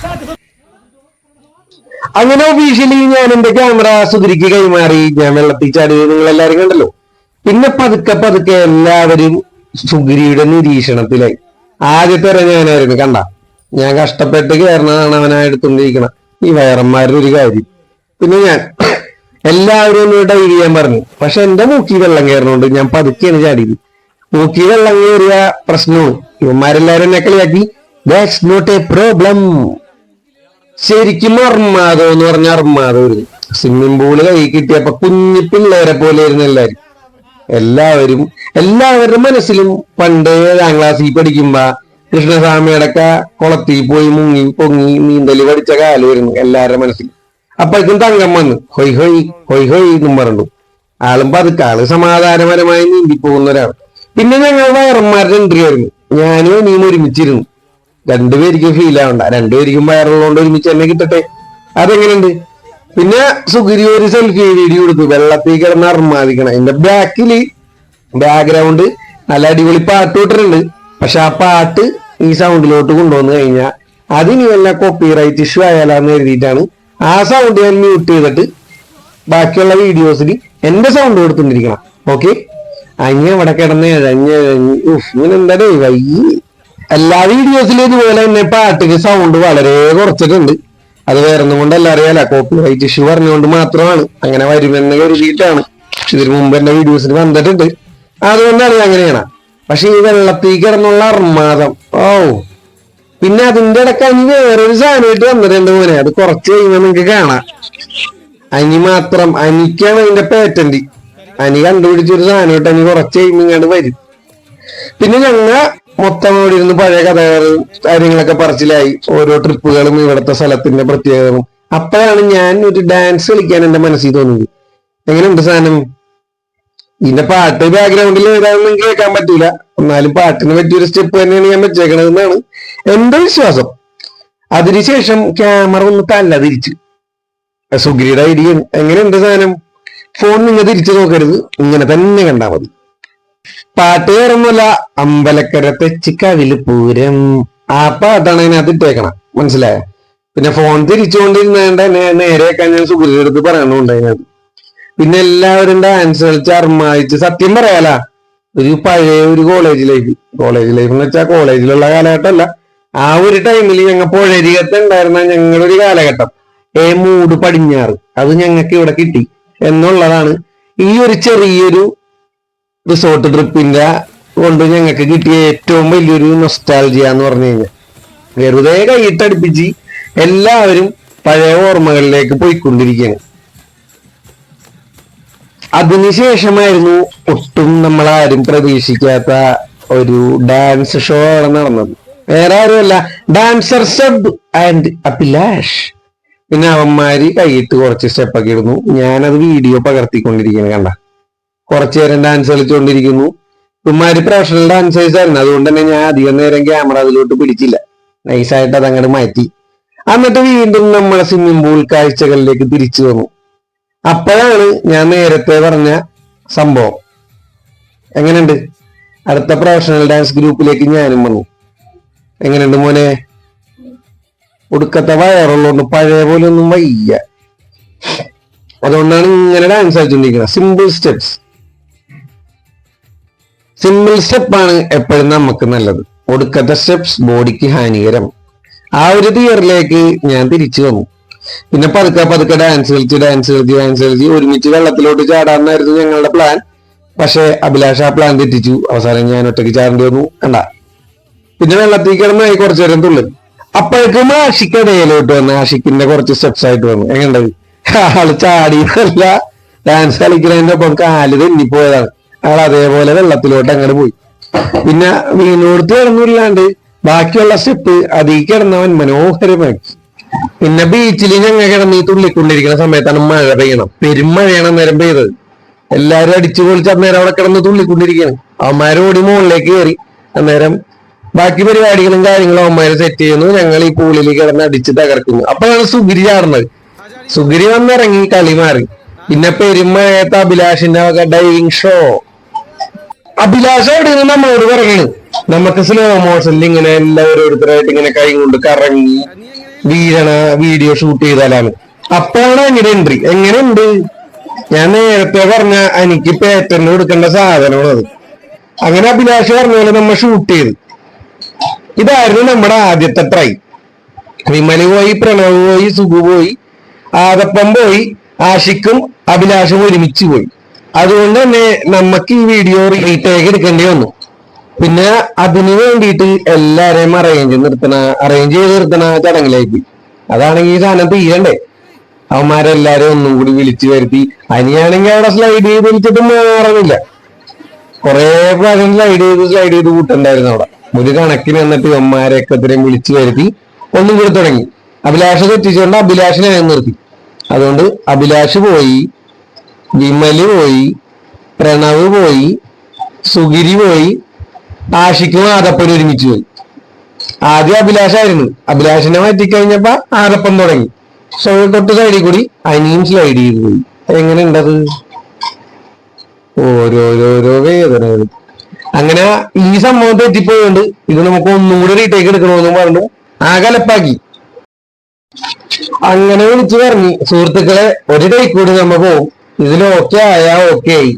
ചാർട്ട് അങ്ങനെ ഒഫീഷ്യലി ഞാൻ എന്റെ ക്യാമറ സുതിരിക്ക് കൈമാറി. ഞാൻ വെള്ളത്തിൽ ചാടിയത് നിങ്ങൾ എല്ലാവരും കണ്ടല്ലോ? പിന്നെ പതുക്കെ പതുക്കെ എല്ലാവരും സുഗിരിയുടെ നിരീക്ഷണത്തിലായി. ആദ്യത്തെ വരെ ഞാനായിരുന്നു കണ്ട. ഞാൻ കഷ്ടപ്പെട്ട് കയറുന്നതാണ് അവനാ എടുത്തോണ്ടിരിക്കണം ഈ വയറന്മാരുടെ ഒരു കാര്യം. പിന്നെ ഞാൻ എല്ലാവരും ഒന്ന് ഡൈവ് ചെയ്യാൻ പറഞ്ഞു. പക്ഷെ എന്റെ മൂക്കി വെള്ളം കയറുന്നുണ്ട്. ഞാൻ പതുക്കെയാണ് ചാടിയത്. മൂക്കി വെള്ളം കയറിയ പ്രശ്നവും ഇവന്മാരെല്ലാരും എന്നെ കളിയാക്കി. ദാറ്റ്സ് നോട്ട് എ പ്രോബ്ലം ശരിക്കും അർമാദോ എന്ന് പറഞ്ഞ അർമാദോ സ്വിമ്മിംഗ് പൂൾ കൈ കിട്ടിയപ്പോ കുഞ്ഞു പിള്ളേരെ പോലെ ആയിരുന്നു എല്ലാരും എല്ലാവരും എല്ലാവരുടെ മനസ്സിലും പണ്ട് ഏഴാം ക്ലാസ്സിൽ പഠിക്കുമ്പോ കൃഷ്ണസ്വാമിയുടെ ഒക്കെ കുളത്തിൽ പോയി മുങ്ങി പൊങ്ങി നീന്തൽ പഠിച്ച കാലം വരുന്നു എല്ലാവരുടെ മനസ്സിൽ അപ്പോഴേക്കും തങ്കം വന്ന് ഹൊയ് ഹൊയ് ഹൊയ് ഹൊയ് എന്നും പറഞ്ഞു ആളും പതുക്കെ ആൾ സമാധാനപരമായി നീന്തി പോകുന്ന ഒരാൾ പിന്നെ ഞങ്ങൾ വയറന്മാരുടെ എൻട്രി ആയിരുന്നു. ഞാനും നീം ഒരുമിച്ചിരുന്നു. രണ്ടുപേർക്കും ഫീൽ ആവണ്ട. രണ്ടുപേർക്കും വയറുള്ളതുകൊണ്ട് ഒരുമിച്ച് എന്നെ കിട്ടട്ടെ? അതെങ്ങനെയുണ്ട്? പിന്നെ സുഗിരി ഒരു സെൽഫി വീഡിയോ എടുത്തു. വെള്ളത്തിൽ കിടന്ന് അർമാദിക്കണം. എന്റെ ബാക്കിൽ ബാക്ക്ഗ്രൗണ്ട് നല്ല അടിപൊളി പാട്ട് വിട്ടിട്ടുണ്ട് പക്ഷെ ആ പാട്ട് ഈ സൗണ്ടിലോട്ട് കൊണ്ടുവന്നു കഴിഞ്ഞാൽ അതിന് വല്ല കോപ്പിറൈറ്റ് ഇഷ്യൂ ആയാലാന്ന് എഴുതിയിട്ടാണ് ആ സൗണ്ട് ഞാൻ മ്യൂട്ട് ചെയ്തിട്ട് ബാക്കിയുള്ള വീഡിയോസിൽ എന്റെ സൗണ്ട് കൊടുത്തിരിക്കണം ഓക്കെ അഞ്ഞ ഇവിടെ കിടന്ന് ഇഴഞ്ഞ് ഇങ്ങനെ എന്താ വയ്യ. എല്ലാ വീഡിയോസിലും ഇതുപോലെ തന്നെ പാട്ടിന് സൗണ്ട് വളരെ കുറച്ചിട്ടുണ്ട്. അത് വേറെ ഒന്നും കൊണ്ടല്ല അറിയാല കോപ്പിറൈറ്റ് ഇഷ്യൂ പറഞ്ഞുകൊണ്ട് മാത്രമാണ്. അങ്ങനെ വരുമെന്ന് കരുതിയിട്ടാണ്. ഇതിനു മുമ്പ് എന്റെ വീഡിയോസിൽ വന്നിട്ടുണ്ട്. അതുകൊണ്ടാണ് അങ്ങനെയാണ്. പക്ഷെ ഈ വെള്ളത്തിൽ കിടന്നുള്ള അർമാദം ഓ പിന്നെ അതിന്റെ ഇടയ്ക്ക് അനി വേറൊരു സാധനമായിട്ട് വന്നിട്ടുണ്ട് മോനെ. അത് കുറച്ച് കഴിയുമ്പോ നിങ്ങക്ക് കാണാം. അനി മാത്രം അനിക്കാണ് അതിന്റെ പേറ്റന്റ് അനി കണ്ടുപിടിച്ചൊരു സാധനമായിട്ട് അനി കുറച്ച് കഴിയുമ്പോ ഇങ്ങോട്ട് വരും. പിന്നെ ഞങ്ങ മൊത്തം ഓടി ഇരുന്ന് പഴയ കഥകളും കാര്യങ്ങളൊക്കെ പറച്ചിലായി. ഓരോ ട്രിപ്പുകളും ഇവിടുത്തെ സ്ഥലത്തിന്റെ പ്രത്യേകതകളും. അപ്പോഴാണ് ഞാൻ ഒരു ഡാൻസ് കളിക്കാൻ എന്റെ മനസ്സിൽ തോന്നുന്നത് എങ്ങനെയുണ്ട് സാധനം? ഇതിന്റെ പാട്ട് ബാക്ക്ഗ്രൗണ്ടിൽ ഏതാണെന്നും കേൾക്കാൻ പറ്റൂല. എന്നാലും പാട്ടിന് പറ്റിയൊരു സ്റ്റെപ്പ് തന്നെയാണ് ഞാൻ വെച്ചേക്കണതെന്നാണ് എന്റെ വിശ്വാസം. അതിനുശേഷം ക്യാമറ ഒന്ന് തല്ല തിരിച്ച് സുഗ്രിയുടെ ഐഡിയ എങ്ങനെയുണ്ട് സാധനം? ഫോൺ നിങ്ങൾ തിരിച്ചു നോക്കരുത്. ഇങ്ങനെ തന്നെ കണ്ടാൽ മതി. പാട്ട് കയറുന്നല്ല അമ്പലക്കര തെച്ചിക്കവിൽ പൂരം. ആ പാട്ടാണ് അതിനകത്ത് ഇട്ടേക്കണം. മനസ്സിലായ? പിന്നെ ഫോൺ തിരിച്ചുകൊണ്ടിരുന്നേണ്ട നേരെയൊക്കെ ഞാൻ സുഗ്രിയുടെ അടുത്ത് പറയണുണ്ടായിരുന്നത് പിന്നെ എല്ലാവരും ഡാൻസ് കളിച്ച് അർമാച്ച് സത്യം പറയാല ഒരു പഴയ ഒരു കോളേജ് ലൈഫ് കോളേജ് ലൈഫ് എന്ന് വെച്ചാൽ കോളേജിലുള്ള കാലഘട്ടമല്ല. ആ ഒരു ടൈമിൽ ഞങ്ങൾ പുഴരികത്ത് ഉണ്ടായിരുന്ന ഞങ്ങളുടെ ഒരു കാലഘട്ടം. ഏ മൂട് പടിഞ്ഞാറ് അത് ഞങ്ങൾക്ക് ഇവിടെ കിട്ടി എന്നുള്ളതാണ്. ഈ ഒരു ചെറിയൊരു റിസോർട്ട് ട്രിപ്പിന്റെ കൊണ്ട് ഞങ്ങൾക്ക് കിട്ടിയ ഏറ്റവും വലിയൊരു നൊസ്റ്റാൾജിയ എന്ന് പറഞ്ഞു കഴിഞ്ഞാൽ വെറുതെ കൈയിട്ടടുപ്പിച്ച് എല്ലാവരും പഴയ ഓർമ്മകളിലേക്ക് പോയിക്കൊണ്ടിരിക്കുകയാണ്. അതിനുശേഷമായിരുന്നു ഒട്ടും നമ്മളാരും പ്രതീക്ഷിക്കാത്ത ഒരു ഡാൻസ് ഷോ ആണ് നടന്നത്. വേറെ ആരുമല്ല. ഡാൻസർ സബ് ആൻഡ് അഭിലാഷ് പിന്നെ അവന്മാര് കൈയിട്ട് കുറച്ച് സ്റ്റെപ്പൊക്കെ ഇടുന്നു. ഞാനത് വീഡിയോ പകർത്തിക്കൊണ്ടിരിക്കുന്നു കണ്ട. കുറച്ചു നേരം ഡാൻസ് കളിച്ചുകൊണ്ടിരിക്കുന്നു ഇവന്മാര് പ്രൊഫഷണൽ ഡാൻസേഴ്സ് ആയിരുന്നു. അതുകൊണ്ട് തന്നെ ഞാൻ അധികം നേരം ക്യാമറ അതിലോട്ട് പിടിച്ചില്ല. നൈസായിട്ട് അതങ്ങോട്ട് മാറ്റി. എന്നിട്ട് വീണ്ടും നമ്മളെ സ്വിമ്മിംഗ് പൂൾ കാഴ്ചകളിലേക്ക് തിരിച്ചു വന്നു. അപ്പോഴാണ് ഞാൻ നേരത്തെ പറഞ്ഞ സംഭവം. എങ്ങനെയുണ്ട്? അടുത്ത പ്രൊഫഷണൽ ഡാൻസ് ഗ്രൂപ്പിലേക്ക് ഞാനും വന്നു. എങ്ങനെയുണ്ട് മോനെ? ഒടുക്കത്തെ വയറുള്ളതുകൊണ്ട് പഴയ പോലെ ഒന്നും വയ്യ. അതുകൊണ്ടാണ് ഇങ്ങനെ ഡാൻസ് കളിച്ചുകൊണ്ടിരിക്കുന്നത് സിമ്പിൾ സ്റ്റെപ്സ് സിമ്പിൾ സ്റ്റെപ്പാണ് എപ്പോഴും നമുക്ക് നല്ലത്. ഒടുക്കത്തെ സ്റ്റെപ്സ് ബോഡിക്ക് ഹാനികരം. ആ ഒരു തിയറിലേക്ക് ഞാൻ തിരിച്ചു വന്നു. പിന്നെ പതുക്കെ പതുക്കെ ഡാൻസ് കളിച്ച് ഡാൻസ് കളിച്ച് ഡാൻസ് കളിച്ച് ഒരുമിച്ച് വെള്ളത്തിലോട്ട് ചാടാന്നായിരുന്നു ഞങ്ങളുടെ പ്ലാൻ പക്ഷെ അഭിലാഷ് ആ പ്ലാൻ തെറ്റിച്ചു. അവസാനം ഞാൻ ഒറ്റയ്ക്ക് ചാടേണ്ടി വന്നു. കണ്ട? പിന്നെ വെള്ളത്തിൽ കിടന്നായി കുറച്ചു നേരം തുള്ളു. അപ്പോഴേക്കും ആഷിക്ക് ഇടയിലോട്ട് വന്നു ആഷിക്കിന്റെ കുറച്ച് സ്റ്റെപ്സ് ആയിട്ട് വന്നു. എങ്ങനെ ആൾ ചാടിയതല്ല. ഡാൻസ് കളിക്കുന്നതിന്റെ ഒപ്പം കാൽ തെന്നിപ്പോയതാണ്. ആൾ അതേപോലെ വെള്ളത്തിലോട്ട് അങ്ങോട്ട് പോയി. പിന്നെ വീണോടുത്ത് കിടന്നില്ലാണ്ട് ബാക്കിയുള്ള സ്റ്റെപ്പ് അതിൽ കിടന്നവൻ മനോഹരമാക്കി പിന്നെ ബീച്ചിൽ ഞങ്ങൾ കിടന്ന് ഈ തുള്ളിക്കൊണ്ടിരിക്കുന്ന സമയത്താണ് മഴ പെയ്യണം. പെരും മഴയാണ് അന്നേരം പെയ്തത് എല്ലാരും അടിച്ചു പൊളിച്ച് അന്നേരം അവിടെ കിടന്ന് തുള്ളിക്കൊണ്ടിരിക്കുകയാണ് അവന്മാര് ഓടി മുകളിലേക്ക് കയറി. അന്നേരം ബാക്കി പരിപാടികളും കാര്യങ്ങളും അമ്മമാരെ സെറ്റ് ചെയ്യുന്നു. ഞങ്ങൾ ഈ പൂളിൽ കിടന്ന് അടിച്ച് തകർക്കുന്നു. അപ്പോഴാണ് സുഗിരി ചാടുന്നത്. സുഗിരി വന്നിറങ്ങി കളി മാറി. പിന്നെ പെരുമഴയത്ത് അഭിലാഷിന്റെ വക ഡൈവിംഗ് ഷോ അഭിലാഷ് അവിടെ നിന്ന് നമ്മളോട് പറയണ് നമുക്ക് സ്ലോ മോഷനിൽ ഇങ്ങനെ എല്ലാവരോരുത്തരായിട്ട് ഇങ്ങനെ കൈ കൊണ്ട് കറങ്ങി വീഴണ വീഡിയോ ഷൂട്ട് ചെയ്താലാണ്. അപ്പോഴാണ് അങ്ങനെ എൻട്രി എങ്ങനെയുണ്ട്? ഞാൻ നേരത്തെ പറഞ്ഞ എനിക്ക് പേറ്റന്റ് കൊടുക്കേണ്ട സാധനമാണ് അത്. അങ്ങനെ അഭിലാഷ് പറഞ്ഞ പോലെ നമ്മൾ ഷൂട്ട് ചെയ്ത്. ഇതായിരുന്നു നമ്മുടെ ആദ്യത്തെ ട്രൈ വിമൽ പോയി പ്രണവ് പോയി സുഖു പോയി ആദപ്പം പോയി ആഷിക്കും അഭിലാഷും ഒരുമിച്ച് പോയി. അതുകൊണ്ട് തന്നെ നമുക്ക് ഈ വീഡിയോ റീടേക്ക് എടുക്കേണ്ടി വന്നു. പിന്നെ അതിനു വേണ്ടിയിട്ട് എല്ലാരെയും അറേഞ്ച് നിർത്തണ അറേഞ്ച് ചെയ്ത് നിർത്തണ ചടങ്ങിലേക്ക്. അതാണെങ്കിൽ ഈ സാധനം തീരണ്ടേ? അവന്മാരെല്ലാരും ഒന്നും കൂടി വിളിച്ചു വരുത്തി. അനിയാണെങ്കിൽ അവിടെ സ്ലൈഡ് ചെയ്ത് വിളിച്ചിട്ട് മാറുന്നില്ല കൊറേ പ്രാവശ്യം സ്ലൈഡ് ചെയ്ത് സ്ലൈഡ് ചെയ്ത് കൂട്ടുണ്ടായിരുന്നു അവിടെ. ഒരു കണക്കിന് എന്നിട്ട് അമ്മമാരെയൊക്കെ ഇത്രയും വിളിച്ചു വരുത്തി ഒന്നും കൂടി തുടങ്ങി. അഭിലാഷ് തെറ്റിച്ചുകൊണ്ട് അഭിലാഷിനെ നിർത്തി. അതുകൊണ്ട് അഭിലാഷ് പോയി വിമൽ പോയി പ്രണവ് പോയി സുഗിരി പോയി ആഷിക്കും ആദപ്പനും ഒരുമിച്ച് പോയി. ആദ്യം അഭിലാഷായിരുന്നു. അഭിലാഷിനെ മാറ്റിക്കഴിഞ്ഞപ്പോ ആദപ്പം തുടങ്ങി. സോ തൊട്ട് സൈഡിൽ കൂടി അനിയും സ്ലൈഡ് ചെയ്ത് പോയി. എങ്ങനെ ഉണ്ടത് ഓരോരോരോ വേദനകൾ. അങ്ങനെ ഈ സംഭവം തെറ്റിപ്പോയോണ്ട് ഇത് നമുക്ക് ഒന്നുകൂടി റീടേക്ക് എടുക്കണമെന്ന് പറഞ്ഞു ആ കലപ്പാക്കി അങ്ങനെ വിളിച്ചു പറഞ്ഞു സുഹൃത്തുക്കളെ ഒരു ടേക്ക് കൂടി നമ്മ പോവും. ഇതിൽ ഓക്കെ ആയാ ഓക്കെ ആയി.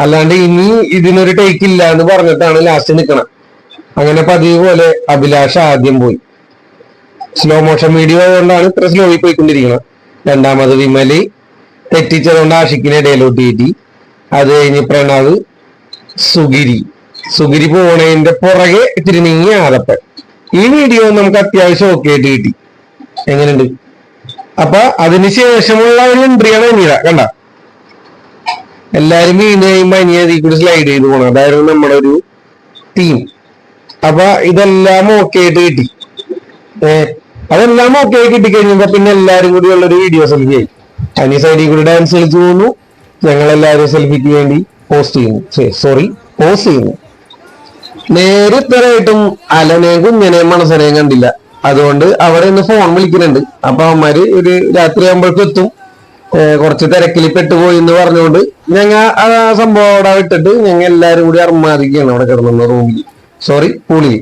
അല്ലാണ്ട് ഇനി ഇതിനൊരു ടേക്ക് ഇല്ല എന്ന് പറഞ്ഞിട്ടാണ് ലാസ്റ്റ് നിക്കണം. അങ്ങനെ പതിവ് പോലെ അഭിലാഷ ആദ്യം പോയി. സ്ലോ മോഷൻ വീഡിയോ ആയതുകൊണ്ടാണ് ഇത്ര സ്ലോയിൽ പോയിക്കൊണ്ടിരിക്കുന്നത് രണ്ടാമത് വിമൽ തെറ്റിച്ചതുകൊണ്ട് ആഷിക്കിനെ ഇടയിലോട്ട് കയറ്റി അത് കഴിഞ്ഞ് പ്രണവ് സുഗിരി. സുഗിരി പോണതിന്റെ പുറകെ ഇത്തിരി നീങ്ങി ആദപ്പൻ. ഈ വീഡിയോ നമുക്ക് അത്യാവശ്യം ഓക്കെ ആയിട്ട് കിട്ടി. എങ്ങനെയുണ്ട്? അപ്പൊ അതിനുശേഷമുള്ള ഒരു എൻട്രിയാണ് അനീത. കണ്ട? എല്ലാരും വീണ് കഴിയുമ്പോ ഇനി അതിൽ കൂടി സ്ലൈഡ് ചെയ്ത് പോകണം അതായിരുന്നു നമ്മുടെ ഒരു ടീം അപ്പൊ ഇതെല്ലാം ഓക്കെ ആയിട്ട് കിട്ടി. ഏഹ് അതെല്ലാം ഓക്കെ ആയി കിട്ടി കഴിഞ്ഞപ്പോ പിന്നെ എല്ലാരും കൂടി ഉള്ള ഒരു വീഡിയോ സെൽഫി ആയി അനി സൈഡിൽ കൂടി ഡാൻസ് കളിച്ചു പോകുന്നു ഞങ്ങൾ എല്ലാവരും സെൽഫിക്ക് വേണ്ടി പോസ്റ്റ് ചെയ്യുന്നു. സോറി പോസ്റ്റ് ചെയ്യുന്നു. നേരെ ഇത്രയായിട്ടും അലനെയും കുഞ്ഞനെയും മനസ്സനെയും കണ്ടില്ല. അതുകൊണ്ട് അവിടെ ഇന്ന് ഫോൺ വിളിക്കുന്നുണ്ട്. അപ്പൊ അവന്മാര് ഒരു രാത്രി ആകുമ്പോഴേക്കും എത്തും കുറച്ച് തിരക്കിൽ പെട്ടുപോയി എന്ന് പറഞ്ഞുകൊണ്ട് ഞങ്ങ ആ സംഭവം അവിടെ ഇട്ടിട്ട് ഞങ്ങൾ എല്ലാരും കൂടി അർമാദിക്കുകയാണ് അവിടെ കിടന്നുന്ന റൂമിൽ സോറി പൂളിൽ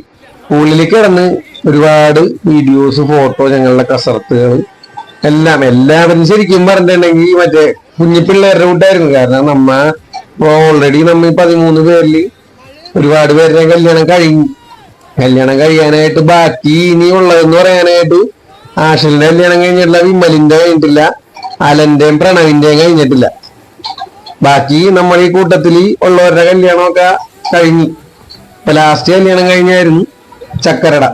പൂളിൽ കിടന്ന് ഒരുപാട് വീഡിയോസ് ഫോട്ടോ ഞങ്ങളുടെ കസർത്തുകൾ എല്ലാം എല്ലാവരും ശരിക്കും പറഞ്ഞിട്ടുണ്ടെങ്കിൽ മറ്റേ കുഞ്ഞു പിള്ളേരുടെ കൂട്ടായിരുന്നു. കാരണം നമ്മ ഓൾറെഡി നമ്മ പതിമൂന്ന് പേരിൽ ഒരുപാട് പേരുടെ കല്യാണം കഴിഞ്ഞു. കല്യാണം കഴിയാനായിട്ട് ബാക്കി ഇനി ഉള്ളതെന്ന് പറയാനായിട്ട് ആഷിലിന്റെ കല്യാണം കഴിഞ്ഞിട്ടില്ല വിമലിന്റെ കഴിഞ്ഞിട്ടില്ല അലന്റെയും പ്രണവിന്റെയും കഴിഞ്ഞിട്ടില്ല. ബാക്കി നമ്മൾ ഈ കൂട്ടത്തിൽ ഉള്ളവരുടെ കല്യാണമൊക്കെ കഴിഞ്ഞു. ഇപ്പൊ ലാസ്റ്റ് കല്യാണം കഴിഞ്ഞായിരുന്നു ചക്കരട.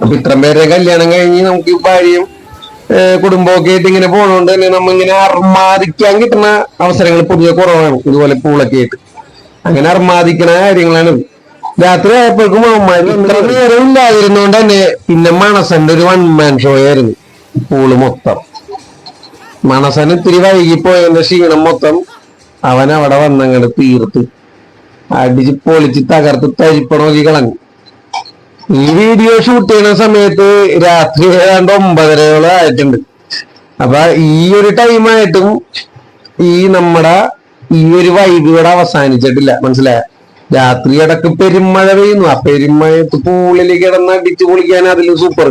അപ്പൊ ഇത്രയും പേരുടെ കല്യാണം കഴിഞ്ഞ് നമുക്ക് ഭാര്യയും കുടുംബമൊക്കെ ആയിട്ട് ഇങ്ങനെ പോണോണ്ട് തന്നെ നമ്മ ഇങ്ങനെ അർമാദിക്കാൻ കിട്ടുന്ന അവസരങ്ങൾ പൊതുവെ കുറവാണ്. ഇതുപോലെ പൂളൊക്കെ ആയിട്ട്. അങ്ങനെ അർമാദിക്കണ കാര്യങ്ങളാണ്. രാത്രി ആയപ്പോഴേക്കും അമ്മമാര് ഇത്ര നേരം ഇല്ലാതിരുന്നോണ്ട് തന്നെ പിന്നെ മണസന്റെ ഒരു വൺ മാൻ ഷോ ആയിരുന്നു. പൂൾ മൊത്തം. മണസന് ഇത്തിരി വൈകിപ്പോയതിന്റെ ക്ഷീണം മൊത്തം. അവൻ അവിടെ വന്നങ്ങട് തീർത്ത്. അടിച്ച് പൊളിച്ച് തകർത്ത് തരിപ്പണോക്കി കളഞ്ഞു ഈ വീഡിയോ ഷൂട്ട് ചെയ്യുന്ന സമയത്ത് രാത്രി ഏതാണ്ട് ഒമ്പതരയോളം ആയിട്ടുണ്ട്. അപ്പൊ ഈ ഒരു ടൈമായിട്ടും ഈ നമ്മുടെ ഈ ഒരു വൈബ് ഇവിടെ അവസാനിച്ചിട്ടില്ല. മനസ്സിലായ? രാത്രി ഇടയ്ക്ക് പെരുമഴ പെയ്യുന്നു. ആ പെരുമഴത്ത് പൂളിൽ കിടന്ന് അടിച്ചു പൊളിക്കാൻ അതിൽ സൂപ്പർ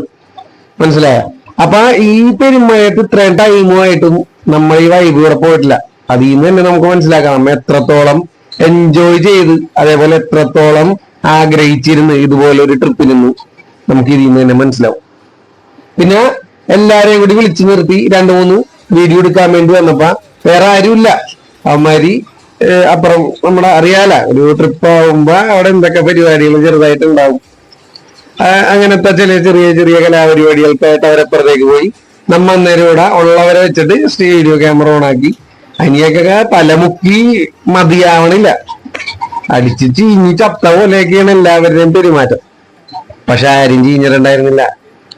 മനസ്സിലായ? അപ്പൊ ഈ പെരുമഴത്ത് ഇത്രയും ടൈമുമായിട്ടും നമ്മൾ ഈ വൈബ് ഇവിടെ പോയിട്ടില്ല. അതിൽ നിന്ന് തന്നെ നമുക്ക് മനസ്സിലാക്കാം നമ്മൾ എത്രത്തോളം എൻജോയ് ചെയ്ത് അതേപോലെ എത്രത്തോളം ആഗ്രഹിച്ചിരുന്ന് ഇതുപോലെ ഒരു ട്രിപ്പിനെന്ന് നമുക്ക് ഇതിൽ നിന്ന് തന്നെ മനസ്സിലാവും. പിന്നെ എല്ലാരെയും കൂടി വിളിച്ചു നിർത്തി രണ്ടു മൂന്ന് വീഡിയോ എടുക്കാൻ വേണ്ടി വന്നപ്പോ വേറെ ആരുമില്ല. അവന്മാരി അപ്പുറം നമ്മുടെ അറിയാല ഒരു ട്രിപ്പ് ആവുമ്പോ അവിടെ എന്തൊക്കെ പരിപാടികൾ ചെറുതായിട്ട് ഉണ്ടാവും അങ്ങനത്തെ ചില ചെറിയ ചെറിയ കലാപരിപാടികൾക്കായിട്ട് അവരപ്പുറത്തേക്ക് പോയി. നമ്മ അന്നേരം ഇവിടെ ഉള്ളവരെ വെച്ചിട്ട് സ്റ്റേഡിയോ ക്യാമറ ഓൺ ആക്കി. അനിയൊക്കെ തലമുക്കി മതിയാവണില്ല. അടിച്ച് ചീഞ്ഞി ചത്ത പോലെയൊക്കെയാണ് എല്ലാവരുടെയും പെരുമാറ്റം. പക്ഷെ ആരും ചീഞ്ഞിട്ടുണ്ടായിരുന്നില്ല.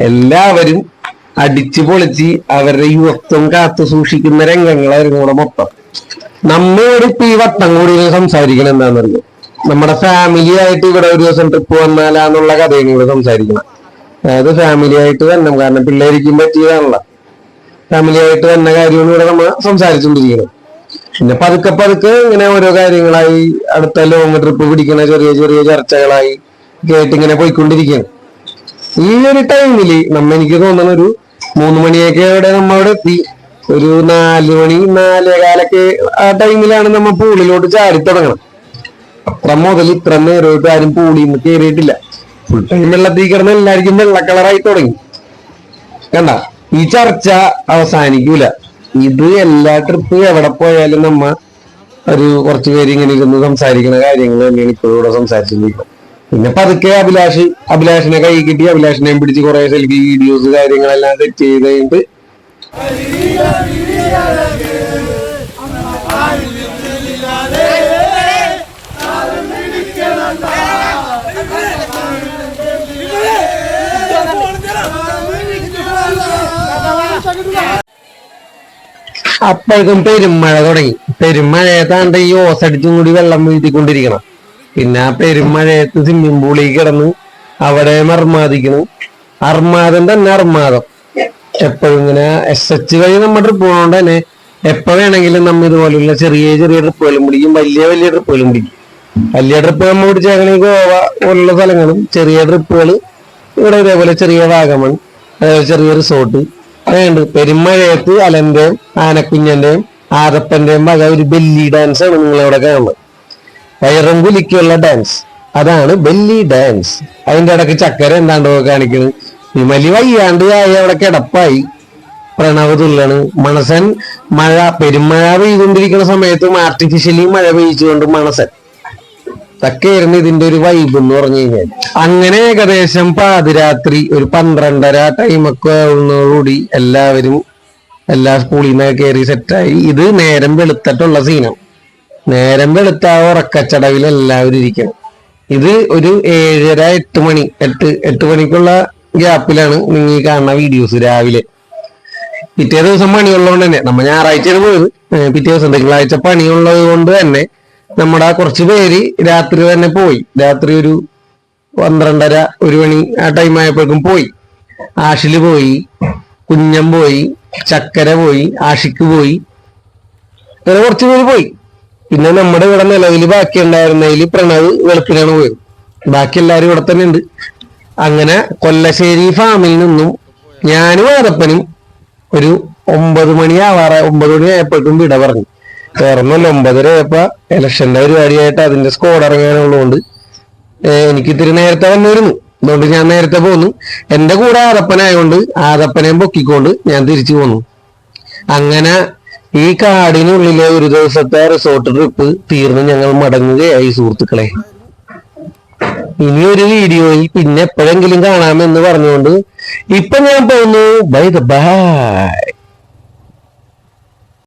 എല്ലാവരും അടിച്ചു പൊളിച്ച് അവരുടെ യുവത്വം കാത്തു സൂക്ഷിക്കുന്ന രംഗങ്ങളായിരുന്നു ഇവിടെ മൊത്തം. നമ്മളൊരു ഇപ്പൊ ഈ വട്ടം കൂടി സംസാരിക്കണം എന്താണെന്നറിയോ? നമ്മുടെ ഫാമിലി ആയിട്ട് ഇവിടെ ഒരു ദിവസം ട്രിപ്പ് വന്നാലാന്നുള്ള കഥയാണ് ഇവിടെ സംസാരിക്കണം അതായത് ഫാമിലി ആയിട്ട് തന്നെ കാരണം പിള്ളേരിക്കും പറ്റിയതാണല്ലോ. ഫാമിലി ആയിട്ട് തന്നെ കാര്യമാണ് ഇവിടെ നമ്മൾ സംസാരിച്ചുകൊണ്ടിരിക്കുന്നത് പിന്നെ പതുക്കെ പതുക്കെ ഇങ്ങനെ ഓരോ കാര്യങ്ങളായി അടുത്ത ലോങ് ട്രിപ്പ് പിടിക്കുന്ന ചെറിയ ചെറിയ ചർച്ചകളായി കേട്ട് ഇങ്ങനെ പോയിക്കൊണ്ടിരിക്കുകയാണ് ഈ ഒരു ടൈമിൽ നമ്മ എനിക്ക് തോന്നുന്ന ഒരു മൂന്ന് മണിയൊക്കെ അവിടെ നമ്മ അവിടെ എത്തി. ഒരു നാല് മണി നാലേ കാലൊക്കെ ആ ടൈമിലാണ് നമ്മ പൂളിലോട്ട് ചാടി തുടങ്ങണം. അത്ര മുതൽ ഇത്ര നേരമായിട്ട് ആരും പൂളിൽ നിന്ന് കയറിയിട്ടില്ല ഫുൾ ടൈം വെള്ളത്തിൽ കിടന്ന് എല്ലാവർക്കും വെള്ള കളറായി തുടങ്ങി. കണ്ട? ഈ ചർച്ച അവസാനിക്കൂല. ഇത് എല്ലാ ട്രിപ്പ് എവിടെ പോയാലും നമ്മ ഒരു കുറച്ച് പേര് ഇങ്ങനെ ഇരുന്ന് സംസാരിക്കുന്ന കാര്യങ്ങൾ തന്നെയാണ് ഇപ്പോഴും ഇവിടെ സംസാരിച്ചിരിക്കുന്നത്. പിന്നെ പതുക്കെ അഭിലാഷ് അഭിലാഷിനെ കൈ കിട്ടി അഭിലാഷിനെയും പിടിച്ച് കുറെ സെൽഫി വീഡിയോസ് കാര്യങ്ങളെല്ലാം സെറ്റ് ചെയ്ത് കഴിഞ്ഞിട്ട് അപ്പോഴേക്കും പെരുമഴ തുടങ്ങി. പെരുമഴയത്താണ്ട് ഈ ഓസടിച്ചും കൂടി വെള്ളം വീഴ്ത്തിക്കൊണ്ടിരിക്കണം. പിന്നെ ആ പെരുമഴയത്ത് സ്വിമ്മിംഗ് പൂളിൽ കിടന്ന് അവിടെ അർമാദിക്കണം അർമാദം തന്നെ അർമാദം. എപ്പോഴും ഇങ്ങനെ എസ് എച്ച് വഴി നമ്മുടെ ട്രിപ്പ് പോകുന്നതുകൊണ്ട് തന്നെ എപ്പോ വേണമെങ്കിലും നമ്മ ഇതുപോലുള്ള ചെറിയ ചെറിയ ട്രിപ്പുകളും പിടിക്കും. വലിയ വലിയ ട്രിപ്പുകളും പിടിക്കും. വലിയ ട്രിപ്പ് നമ്മൾ പിടിച്ചേക്കണെങ്കിൽ ഗോവ പോലുള്ള സ്ഥലങ്ങളും ചെറിയ ട്രിപ്പുകൾ ഇവിടെ ഇതേപോലെ ചെറിയ വാഗമൺ ചെറിയ റിസോർട്ട് അതുണ്ട് പെരുമഴയത്ത് അലന്റെയും ആനക്കുഞ്ഞന്റെയും ആദപ്പന്റെയും വക ഒരു ബെല്ലി ഡാൻസ് ആണ് നിങ്ങളിവിടെ കാണുന്നത്. വയറും കുലിക്കുള്ള ഡാൻസ് അതാണ് ബെല്ലി ഡാൻസ് അതിന്റെ ഇടയ്ക്ക് ചക്കര എന്താണ്ടോ കാണിക്കുന്നത് വിമലി വയ്യാണ്ട് ആയി അവിടെ കിടപ്പായി. പ്രണവ് തുള്ളണ്. മണസൻ മഴ പെരുമഴ പെയ്തുകൊണ്ടിരിക്കുന്ന സമയത്തും ആർട്ടിഫിഷ്യലി മഴ പെയ്ച്ചുകൊണ്ട് മണസൻ ഇതൊക്കെയായിരുന്നു ഇതിന്റെ ഒരു വൈബ് എന്ന് പറഞ്ഞു കഴിഞ്ഞാൽ അങ്ങനെ ഏകദേശം പാതിരാത്രി ഒരു പന്ത്രണ്ടര ടൈമൊക്കെ ആവുന്നതോടുകൂടി എല്ലാവരും എല്ലാ സ്കൂളിൽ നിന്നൊക്കെ കയറി സെറ്റായി ഇത് നേരം വെളുത്തിട്ടുള്ള സീനാണ് നേരം വെളുത്ത ഉറക്കച്ചടവിൽ എല്ലാവരും ഇരിക്കണം. ഇത് ഒരു ഏഴര എട്ട് മണി എട്ട് എട്ട് മണിക്കുള്ള ഗ്യാപ്പിലാണ് നിങ്ങൾ ഈ കാണുന്ന വീഡിയോസ് രാവിലെ. പിറ്റേ ദിവസം പണിയുള്ളതുകൊണ്ട് തന്നെ. നമ്മൾ ഞായറാഴ്ചയാണ് പോയത്. പിറ്റേ ദിവസം തിങ്കളാഴ്ച പണിയുള്ളത് കൊണ്ട് തന്നെ നമ്മുടെ കുറച്ച് പേര് രാത്രി തന്നെ പോയി. രാത്രി ഒരു പന്ത്രണ്ടര ഒരു മണി ആ ടൈം ആയപ്പോഴേക്കും പോയി. ആഷിൽ പോയി കുഞ്ഞൻ പോയി ചക്കര പോയി ആഷിക്ക് പോയി. അങ്ങനെ കുറച്ച് പേര് പോയി. പിന്നെ നമ്മുടെ ഇവിടെ നിലവിൽ ബാക്കി ഉണ്ടായിരുന്നതിൽ പ്രണവ് വെളുപ്പിനാണ് പോയത്. ബാക്കി എല്ലാവരും ഇവിടെ തന്നെ ഉണ്ട്. അങ്ങനെ കൊല്ലശ്ശേരി ഫാമിൽ നിന്നും ഞാനും ആരപ്പനും ഒരു ഒമ്പത് മണി ആവാറ ഒമ്പത് മണി ആയപ്പോഴേക്കും വിട പറഞ്ഞു. വേറൊന്നുമല്ല ഒമ്പതര ആയപ്പോ ഇലക്ഷന്റെ പരിപാടിയായിട്ട് അതിന്റെ സ്കോഡ് ഇറങ്ങാനുള്ളതുകൊണ്ട് എനിക്ക് ഇത്തിരി നേരത്തെ വന്നിരുന്നു. അതുകൊണ്ട് ഞാൻ നേരത്തെ പോന്നു. എന്റെ കൂടെ ആദപ്പനായതുകൊണ്ട് ആദപ്പനെയും പൊക്കിക്കൊണ്ട് ഞാൻ തിരിച്ചു പോന്നു. അങ്ങനെ ഈ കാടിനുള്ളിലെ ഒരു ദിവസത്തെ റിസോർട്ട് ട്രിപ്പ് തീർന്ന് ഞങ്ങൾ മടങ്ങുകയായി സുഹൃത്തുക്കളെ. ഇനി ഒരു വീഡിയോയിൽ പിന്നെ എപ്പോഴെങ്കിലും കാണാമെന്ന് പറഞ്ഞുകൊണ്ട് ഇപ്പൊ ഞാൻ പോകുന്നു. By the by